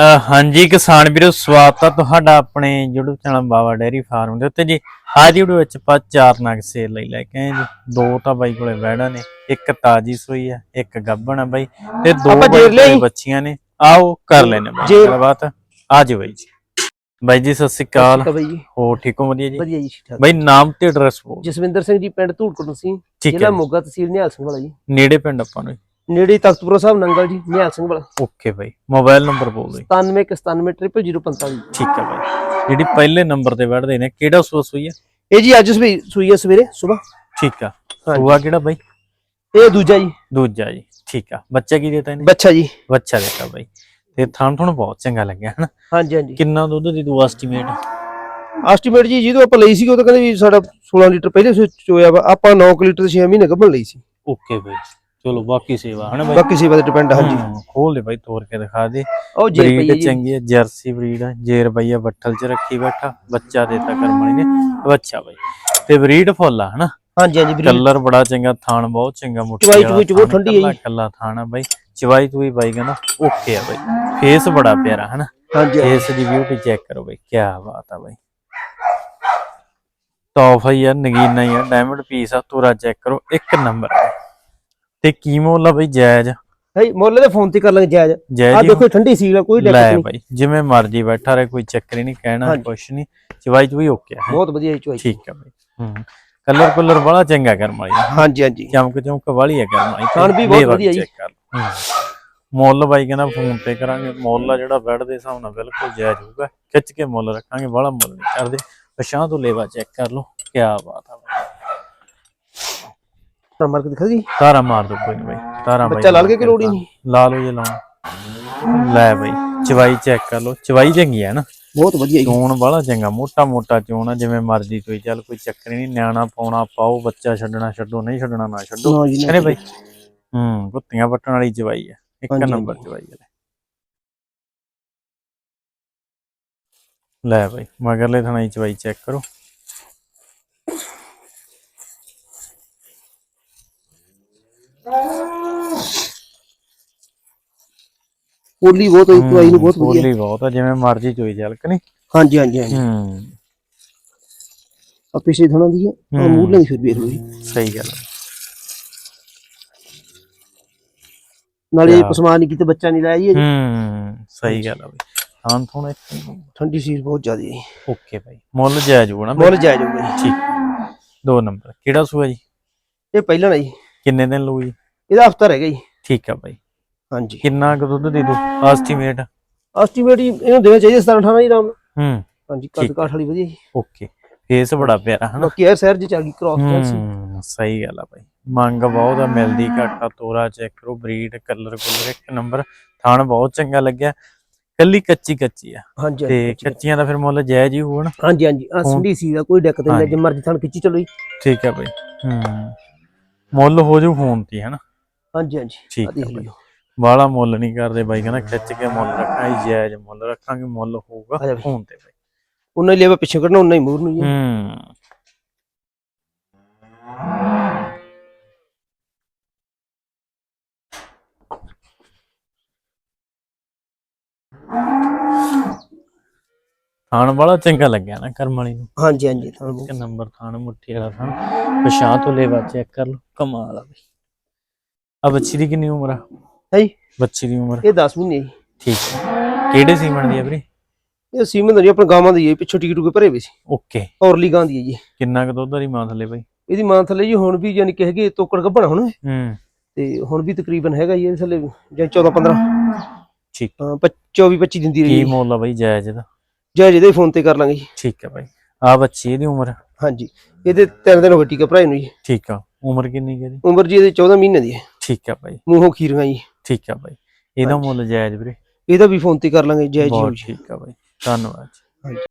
ਹਾਂਜੀ ਕਿਸਾਨ ਵੀਰੋ ਸਵਾਗਤ ਹੈ ਤੁਹਾਡਾ ਆਪਣੇ YouTube channel Bawa dairy farm ਦੇ ਉੱਤੇ ਜੀ। ਅੱਜ ਦੀ ਵੀਡੀਓ ਵਿੱਚ ਆਪਾਂ ਚਾਰ ਨਗ ਸੇਲ ਲਈ ਲੈ ਕੇ ਆਏ ਜੀ। ਦੋ ਤਾਂ ਬਾਈ ਕੋਲੇ ਵਹਿੜਾ ਨੇ ਇੱਕ ਤਾਜੀ ਸੂਈ ਹੈ ਇੱਕ ਗੱਭਣ ਹੈ ਬਾਈ ਤੇ ਦੋ ਬਾਈ ਬੱਚੀਆਂ ਨੇ। ਆਓ ਕਰ ਲੈਨੇ ਬਾਈ ਗੱਲਬਾਤ। ਆ ਜੀ ਬਾਈ ਜੀ। ਬਾਈ ਜੀ ਸਤਿ ਸ਼੍ਰੀ ਅਕਾਲ। ਆ ਹੋ ਠੀਕ ਹੋ? ਵਧੀਆ ਜੀ। ਵਧੀਆ ਜੀ ਠੀਕ ਠਾਕ ਬਾਈ ਨਾਮ ਤੇ ਐਡਰੈਸ ਬੋਲ ਜਸਵਿੰਦਰ ਸਿੰਘ ਜੀ ਪਿੰਡ ਧੂੜਕੋਟ ਸੀ। ਜ਼ਿਲ੍ਹਾ ਮੋਗਾ ਤਹਿਸੀਲ ਨਿਹਾਲ ਸਿੰਘ ਵਾਲਾ ਜੀ। ਨੇੜੇ ਪਿੰਡ ਆਪਾਂ ਨੂੰ ਨੇੜੇ ਤਖਤਪੁਰਾ ਸਾਹਿਬ ਨੰਗਲ ਜੀ ਨਿਹਾਲ ਸਿੰਘ ਵਾਲਾ। ਓਕੇ ਬਾਈ ਮੋਬਾਈਲ ਨੰਬਰ ਬੋਲ ਦਿਓ 97970045 ਠੀਕ ਹੈ ਬਾਈ। ਜਿਹੜੀ ਪਹਿਲੇ ਨੰਬਰ ਤੇ ਵੜਦੇ ਨੇ ਕਿਹੜਾ ਸੂਆ ਸੂਈ ਹੈ? ਇਹ ਜੀ ਅੱਜ ਸਵੇਰੇ ਸੂਈ ਆ ਸਵੇਰੇ ਸਵੇਰ। ਠੀਕ ਆ। ਸੂਆ ਕਿਹੜਾ ਬਾਈ? ਇਹ ਦੂਜਾ ਜੀ। ਦੂਜਾ ਜੀ ਠੀਕ ਆ। ਬੱਚਾ ਕੀ ਦੇਤਾ ਇਹਨੇ? ਬੱਚਾ ਜੀ। ਬੱਚਾ ਦੇਤਾ ਬਾਈ। ਤੇ ਥਾਣ ਤੁਹਾਨੂੰ ਬਹੁਤ ਚੰਗਾ ਲੱਗਿਆ ਹਨਾ? ਹਾਂਜੀ ਹਾਂਜੀ। ਕਿੰਨਾ ਦੁੱਧ ਦੀ ਤੂੰ ਐਸਟੀਮੇਟ ਐਸਟੀਮੇਟ ਜੀ ਜਿਹਦੋਂ ਆਪਾਂ ਲਈ ਸੀ ਉਹ ਤਾਂ ਕਹਿੰਦੇ ਵੀ ਸਾਡਾ 16 ਲੀਟਰ ਪਹਿਲੇ ਸੋ ਚੋਇਆ ਵਾ ਆਪਾਂ 9 ਲੀਟਰ 6 ਮਹੀਨੇ ਗੱਭਣ ਲਈ ਸੀ। ਓਕੇ ਬਾਈ। ਚਲੋ ਬਾਕੀ ਸੇਵਾ ਹਨਾ ਬਾਈ? ਬਾਕੀ ਸੇਵਾ ਤੇ ਡਿਪੈਂਡ ਹਾਂਜੀ। ਹਮ, ਖੋਲ ਦੇ ਬਾਈ ਤੋੜ ਕੇ ਦਿਖਾ ਦੇ। ਉਹ ਜੇ ਪਈ ਹੈ ਬਰੀਡ ਜੀ। ਚੰਗੀ ਹੈ ਜਰਸੀ ਬਰੀਡ ਹੈ ਜੇਰ ਬਈਆ ਬੱਠਲ ਚ ਰੱਖੀ ਬੈਠਾ ਬੱਚਾ ਦੇਤਾ ਕਰਮਣੀ ਨੇ। ਬੱਚਾ ਬਾਈ ਤੇ ਬਰੀਡ ਫੁੱਲ ਆ ਹਨਾ? ਹਾਂਜੀ ਹਾਂਜੀ ਵੀਰੇ ਕਲਰ ਬੜਾ ਚੰਗਾ ਥਾਣ ਬਹੁਤ ਚੰਗਾ ਮੁੱਠੀ ਚਵਾਈ ਚਵੂਈ ਚ ਬਹੁਤ ਠੰਡੀ ਹੈ ਕੱਲਾ ਜੀ। ਕੱਲਾ ਥਾਣ ਆ ਬਾਈ। ਚਵਾਈ ਤੂਈ ਬਾਈ ਕਹਿੰਦਾ ਓਕੇ ਆ ਬਾਈ। ਫੇਸ ਬੜਾ ਪਿਆਰਾ ਹਨਾ? ਹਾਂਜੀ ਹਾਂਜੀ। ਫੇਸ ਦੀ ਬਿਊਟੀ ਚੈੱਕ ਕਰੋ ਬਾਈ ਕੀ ਬਾਤ ਆ ਬਾਈ। ਟੌਪ ਹੈ ਯਾਰ ਨਗੀਨਾ ਹੀ ਆ ਡਾਇਮੰਡ ਪੀਸ ਆ ਤੋਰਾ ਚੈੱਕ ਕਰੋ ਇੱਕ ਨੰਬਰ ਆ। ਤੇ ਕੀ ਮੁੱਲ ਆ ਬਾਈ ਜਾਇਜ਼। ਭਾਈ ਮੁੱਲ ਦੇ ਫੋਨ ਤੇ ਕਰ ਲਾਂਗੇ ਜਾਇਜ਼। ਆ ਹੀ ਦੇਖੋ ਠੰਡੀ ਸੀਲ ਆ ਕੋਈ ਲੈ ਨਹੀਂ। ਬਾਈ ਜਿਵੇਂ ਮਰਜ਼ੀ ਬੈਠਾ ਰਹੇ ਕੋਈ ਚੱਕਰ ਹੀ ਨਹੀਂ ਕਹਿਣਾ ਹਾਂਜੀ। ਕੁਛ ਨਹੀਂ ਚਵਾਈ ਚੂਈ ਓਕੇ ਆ ਬਹੁਤ ਵਧੀਆ ਚੋਈ ਠੀਕ ਆ ਬਾਈ। ਹੂੰ ਕਲਰ ਕਲਰ ਬੜਾ ਚੰਗਾ ਕਰਮ ਵਾਲੀ। ਹਾਂਜੀ ਹਾਂਜੀ। ਚਮਕ ਚਮਕ ਵਾਲੀ ਹੈ ਕਰਮ ਵਾਲੀ ਖਾਣ ਵੀ ਬਹੁਤ ਵਧੀਆ ਜੀ। ਮੁੱਲ ਬਾਈ ਕਹਿੰਦਾ ਫੋਨ ਤੇ ਕਰਾਂਗੇ ਮੁੱਲ ਆ ਜਿਹੜਾ ਬੈੱਡ ਦੇ ਹਿਸਾਬ ਨਾਲ ਬਿਲਕੁਲ ਜਾਇਜ਼ ਹੋਊਗਾ। ਖਿੱਚ ਕੇ ਮੁੱਲ ਰੱਖਾਂਗੇ ਬੜਾ ਮੁੱਲ ਨਹੀਂ ਕਰਦੇ। ਪਛਾਂ ਤੋਂ ਲੇਵਾ ਚੈੱਕ ਕਰ ਲਓ ਕੀ ਬਾਤ ਆ ਬਾਈ ਨੰਬਰ ਦਿਖਾ ਜੀ ਤਾਰਾ ਮਾਰ ਦੋ ਕੋਈ ਨਹੀਂ ਬਾਈ ਤਾਰਾ ਬਾਈ ਬੱਚਾ ਲਾਲ ਕੇ ਕਿ ਲੋੜ ਹੀ ਨਹੀਂ? ਲਾ ਲਓ ਜੇ ਲਾਉਣਾ। ਲੈ ਬਾਈ ਚਵਾਈ ਚੈੱਕ ਕਰ ਲਓ। ਚਵਾਈ ਚੰਗੀ ਹੈ ਨਾ। ਬਹੁਤ ਵਧੀਆ ਚੋਣ ਵਾਲਾ ਚੰਗਾ ਮੋਟਾ ਮੋਟਾ ਚੋਣ ਆ ਜਿਵੇਂ ਮਰਜ਼ੀ ਤੁਸੀਂ ਚੱਲ ਕੋਈ ਚੱਕਰ ਹੀ ਨਹੀਂ। ਨਿਆਣਾ ਪਾਉਣਾ ਪਾਓ ਬੱਚਾ ਛੱਡਣਾ ਛੱਡੋ ਨਹੀਂ ਛੱਡਣਾ ਨਾ ਛੱਡੋ। ਹਾਂ ਕਹਿੰਦੇ ਬਾਈ? ਹੂੰ ਕੁੱਤੀਆਂ ਵੱਟਣ ਵਾਲੀ ਚਵਾਈ ਆ। ਇੱਕ ਨੰਬਰ ਹਾਂਜੀ। ਚਵਾਈ ਆ ਲੈ। ਬਾਈ ਮਗਰਲੇ ਥਣਾ ਦੀ ਚਵਾਈ ਚੈੱਕ ਕਰੋ। ਪੋਲੀ ਬਹੁਤ ਹੋਈ ਚਵਾਈ ਨੂੰ ਬਹੁਤ ਵਧੀਆ। ਬੋਲੀ ਬਹੁਤ ਆ ਜਿਵੇਂ ਮਰਜ਼ੀ ਚੋਈ ਚੱਲ ਕਿ ਨਹੀਂ? ਹਾਂਜੀ ਹਾਂਜੀ ਹਾਂਜੀ। ਹੂੰ। ਆ ਪਿਛੇ ਥਣਾ ਦੀ ਹੈ ਆ ਹੂੰ। ਮੂਲ ਨਹੀਂ ਫਿਰ ਲਓ ਜੀ ਸਹੀ ਗੱਲ ਆ। ਨਾਲੇ। ਪਸਮਾਨ ਨਹੀਂ ਕੀਤੇ ਬੱਚਾ ਨਹੀਂ ਲਾਇਆ ਜੀ ਅਜੇ। ਹੂੰ ਸਹੀ ਗੱਲ ਆ ਬਈ। ਹਾਂ ਥੋੜਾ ਠੰਡੀ ਸੀਲ ਬਹੁਤ ਜ਼ਿਆਦਾ ਜੀ। Okay bye. ਮੁੱਲ ਜਾਇਜ਼ ਹੋਣਾ ਮੁੱਲ ਜਾਇਜ਼ ਹੋਊਗਾ ਜੀ। ਠੀਕ। ਦੋ ਨੰਬਰ। ਕਿਹੜਾ ਸੂਆ ਜੀ? ਇਹ ਪਹਿਲਾਂ ਨਾ ਜੀ। ਕਿੰਨੇ ਦਿਨ ਲਊ ਜੀ ਇਹਦਾ ਹਫਤਾ ਰਹਿ ਗਿਆ ਜੀ। ਠੀਕ ਆ ਬਾਈ। ਹਾਂਜੀ। ਕਿੰਨਾ ਕੁ ਦੁੱਧ ਦੇ ਦੋ ਐਸਟੀਮੇਟ ਐਸਟੀਮੇਟ ਜੀ ਇਹਨੂੰ ਦੇਣਾ ਚਾਹੀਦਾ 17 18 ਜੀ ਆਰਾਮ। ਹੂੰ। ਹਾਂਜੀ ਕੱਦ ਕਾਠ ਵਾਲੀ ਵਧੀਆ ਜੀ। ਓਕੇ। ਫੇਸ ਬੜਾ ਪਿਆਰਾ ਹਨਾ? ਬਾਕੀ 에ਅਰ ਸਹਿਰ ਚ ਆ ਗਈ ਕ੍ਰਾਸ ਹੂੰ ਸਹੀ ਗੱਲ ਆ ਬਾਈ। ਮੰਗ ਬਹੁਤ ਆ ਮਿਲਦੀ ਘੱਟ ਤੋਰਾ ਚੈੱਕ ਕਰੋ ਬਰੀਡ ਕਲਰ ਕੁਲਰ ਇੱਕ ਨੰਬਰ ਥਾਣ ਬਹੁਤ ਚੰਗਾ ਲੱਗਿਆ। ਕੱਲੀ ਕੱਚੀ ਕੱਚੀ ਆ। ਹਾਂਜੀ ਤੇ ਕੱਚੀਆਂ ਦਾ ਫਿਰ ਮੁੱਲ ਜਾਇਜ਼ ਹੀ ਨਾ ਹਾਂਜੀ ਹਾਂਜੀ ਆ ਸੰਡੀ ਸੀ ਦਾ ਕੋਈ ਦਿੱਕਤ ਨਹੀਂ। ਜੇ ਮਰਜ਼ੀ ਥਣ ਖਿੱਚੀ ਚਲੋ ਜੀ। ਠੀਕ ਆ ਬਾਈ। ਹੂੰ। ਮੁੱਲ ਹੋ ਜਾਊ ਫੋਨ ਤੇ ਹਨਾ? ਹਾਂਜੀ ਹਾਂਜੀ। ਠੀਕ ਆ ਦੇਖ ਬਾਈ। ਲਿਓ। ਬਾਲਾ ਮੁੱਲ ਨਹੀਂ ਕਰਦੇ ਬਾਈ ਕਹਿੰਦਾ ਖਿੱਚ ਕੇ ਮੁੱਲ ਰੱਖਾਂਗੇ ਜਾਇਜ਼ ਮੁੱਲ ਰੱਖਾਂਗੇ ਮੁੱਲ ਜਾ ਹੋਊਗਾ ਬਾਈ। ਫੋਨ ਤੇ ਬਾਈ। ਉਹਨਾਂ ਹੀ ਲੈਵਾ ਪਿੱਛੇ ਕੱਢਣਾ ਉਹਨਾਂ ਹੀ ਮੂਰ ਨੂੰ ਜੀ ਹੂੰ। ਥਾਣ ਵਾਲਾ ਚੰਗਾ ਲੱਗਿਆ ਨਾ ਕਰਮ ਵਾਲੀ ਨੂੰ। ਹਾਂਜੀ ਹਾਂਜੀ ਥਣ ਇੱਕ ਨੰਬਰ ਥਾਣ ਮੁੱਠੀ ਵਾਲਾ ਥਾਣ। ਪਛਾਂ ਤੋਂ ਲੈਵਾ ਚੈੱਕ ਕਰ ਲਓ ਕਮਾਲ ਆ ਬਈ। ਆ ਬੱਚੀ ਦੀ ਕਿੰਨੀ ਉਮਰ ਆ? ਹੈ ਜੀ? ਬੱਚੀ ਦੀ ਉਮਰ। ਇਹ 10 ਮਹੀਨੇ ਜੀ। ਠੀਕ ਹੈ। ਕਿਹੜੇ ਸੀਮਨ ਦੀ ਆ ਵੀਰੇ? ਇਹ ਸੀਮਨ ਦਾ ਜੀ ਆਪਣਾ ਗਾਵਾਂ ਦੀ ਹੈ ਪਿੱਛੋਂ ਟਿਕਟ ਟੁਕੇ ਭਰੇ ਵੇ ਸੀ। ਓਕੇ। ਔਰਲੀ ਗਾਂ ਦੀ ਹੈ ਜੀ। ਕਿੰਨਾ ਕੁ ਦੁੱਧ ਦੀ ਮਾਂ ਥੱਲੇ ਬਈ? ਇਹਦੀ ਮਾਂ ਥੱਲੇ ਜੀ ਹੁਣ ਵੀ ਯਾਨੀ ਕਿ ਹੈਗੇ ਤੋਕੜ ਗੱਭਣਾ ਹੁਣ। ਹੂੰ। ਤੇ ਹੁਣ ਵੀ ਤਕਰੀਬਨ ਹੈਗਾ ਜੀ ਇਹਦੇ ਥੱਲੇ ਜਾਂ 14 15 ਠੀਕ। ਹਾਂ 24 25 ਦਿੰਦੀ ਰਹੀ ਕੀ ਜੀ। ਮੁੱਲ ਆ ਬਈ ਜਾਇਜ਼ ਦਾ ਜੈ ਜਿਹਦੇ ਫੋਨ ਤੇ ਕਰ ਲਾਂਗੇ ਜੀ। ਠੀਕ ਹੈ ਬਾਈ। ਆ ਬੱਚੀ ਇਹਦੀ ਉਮਰ? ਹਾਂਜੀ। ਇਹਦੇ ਤਿੰਨ ਦਿਨ ਹੋ ਗਏ ਟੀਕਾ ਭਰਾਏ ਨੂੰ ਜੀ। ਠੀਕ ਆ। ਉਮਰ ਕਿੰਨੀ ਹੈ ਇਹਦੀ? ਉਮਰ ਜੀ ਇਹਦੇ 14 ਮਹੀਨੇ ਦੀ ਹੈ। ਠੀਕ ਆ ਬਾਈ। ਮੂੰਹੋਂ ਖੀਰੀਆਂ ਜੀ। ਠੀਕ ਆ ਬਾਈ। ਇਹਦਾ। ਮੁੱਲ ਜਾਇਜ਼ ਵੀਰੇ। ਇਹਦਾ ਵੀ ਫੋਨ ਤੇ ਕਰ ਲਾਂਗੇ ਜੈ ਜੀ ਬਹੁਤ ਠੀਕ ਆ ਬਾਈ। ਧੰਨਵਾਦ ਜੀ। ਹਾਂਜੀ।